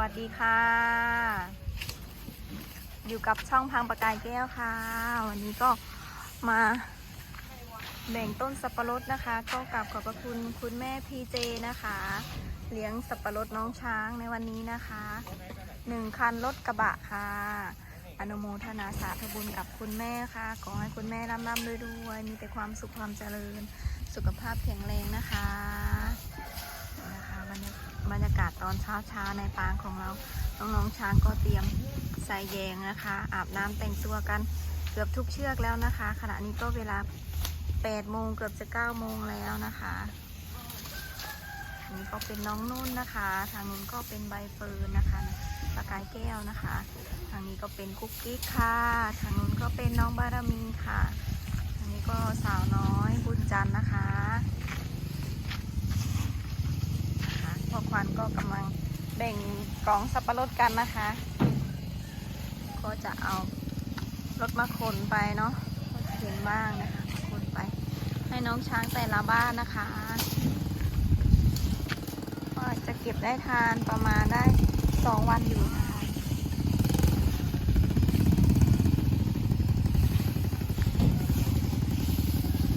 วัสดีค่ะ อยู่กับช่องพังประกายแก้วค่ะ วันนี้ก็มาแบ่งต้นสับปะรดนะคะ ก็กลับขอบพระคุณคุณแม่พีเจนะคะ เลี้ยงสับปะรดน้องช้างในวันนี้นะคะหนึ่งคันรถกระบะค่ะ อนุโมทนาสาธุบุญกับคุณแม่ค่ะ ขอให้คุณแม่ร่ำร่ำด้วยด้วยมีแต่ความสุขความเจริญ สุขภาพแข็งแรงนะคะ บรรยากาศตอนเช้าเช้าในปางของเรา น้องๆช้างก็เตรียมใส่แยงนะคะ อาบน้ำแต่งตัวกันเกือบทุกเชือกแล้วนะคะ ขณะนี้ก็เวลา8โมงเกือบจะ9โมงแล้วนะคะอันนี้ก็เป็นน้องนุ่นนะคะ ทางนู้นก็เป็นใบเฟิร์นนะคะ ประกายแก้วนะคะ ทางนี้ก็เป็นกุ๊กกิ๊กค่ะ ทางนู้นก็เป็นน้องบารมีค่ะ ทางนี้ก็สาวน้อยบุญจันทร์นะคะค่ะ พ่อควันก็กำลังแบ่งกล่องสับปะรดกันนะคะ ก็จะเอารถมาขนไปเนาะรถเข็นบ้างนะคะขนไป ให้น้องช้างแต่ละบ้านนะคะก็จะเก็บได้ทานประมาณได้สองวันอยู่นะคะ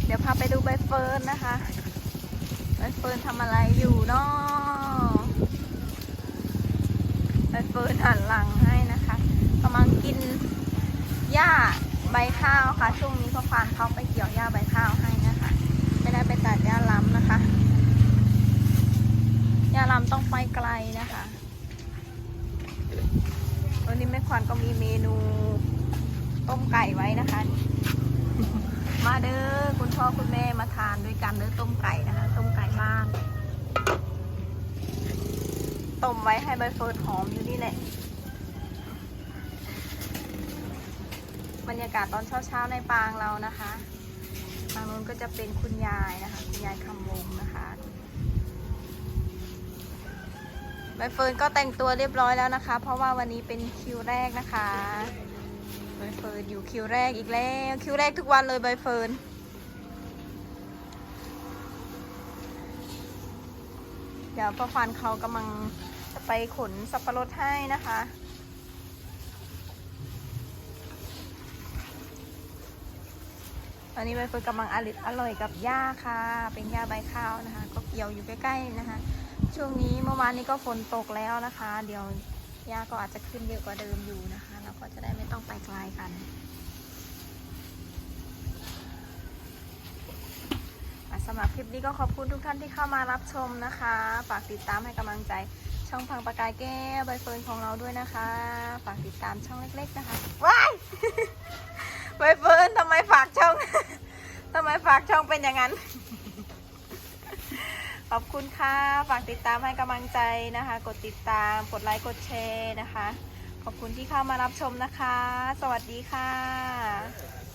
เดี๋ยวพาไปดูใบเฟิร์นนะคะ ใบเฟิร์นทำอะไรอยู่เนาะใบเฟิร์นหันหลังให้นะคะกำลังกินหญ้าใบข้าวค่ะ ช่วงนี้พ่อควานเขาไปเกี่ยวหญ้าใบข้าวให้นะคะ ไม่ได้ไปตัดหญ้าล้ำนะคะหญ้าล้ำต้องไปไกลนะคะวันนี้แม่ควานก็มีเมนูต้มไก่ไว้นะคะ มาเด้อคุณพ่อคุณแม่มาทานด้วยกันเด้อต้มไก่บ้าน ต้มไว้ให้ใบเฟิร์นหอมอยู่นี่แหละ บรรยากาศตอนเช้าๆในปางเรานะคะทางนู้นก็จะเป็นคุณยายนะคะ คุณยายคำวงนะคะใบเฟิร์นก็แต่งตัวเรียบร้อยแล้วนะคะ เพราะว่าวันนี้เป็นคิวแรกนะคะใบเฟิร์นอยู่คิวแรกอีกแล้ว คิวแรกทุกวันเลยใบเฟิร์น เดี๋ยวพ่อฟันเขากำลังจะไปขนสับปะรดให้นะคะ ตอนนี้ใบเฟิร์นกำลังอร่อยอร่อยกับหญ้าค่ะ เป็นหญ้าใบข้าวนะคะ ก็เกี่ยวอยู่ใกล้ๆนะคะ ช่วงนี้เมื่อวานนี้ก็ฝนตกแล้วนะคะ เดี๋ยวหญ้าก็อาจจะขึ้นเยอะกว่าเดิมอยู่นะคะ เราก็จะได้ไม่ต้องไปไกลกันอะสำหรับคลิปนี้ก็ขอบคุณทุกท่านที่เข้ามารับชมนะคะ ฝากติดตามให้กำลังใจช่องพังประกายแก้วใบเฟิร์นของเราด้วยนะคะ ฝากติดตามช่องเล็กๆนะคะว้ายใบเฟิร์นทำไมฝากช่องทำไมฝากช่องเป็นอย่างนั้น ขอบคุณค่ะ ฝากติดตามให้กำลังใจนะคะ กดติดตาม กดไลค์ กดแชร์นะคะ ขอบคุณที่เข้ามารับชมนะคะ สวัสดีค่ะ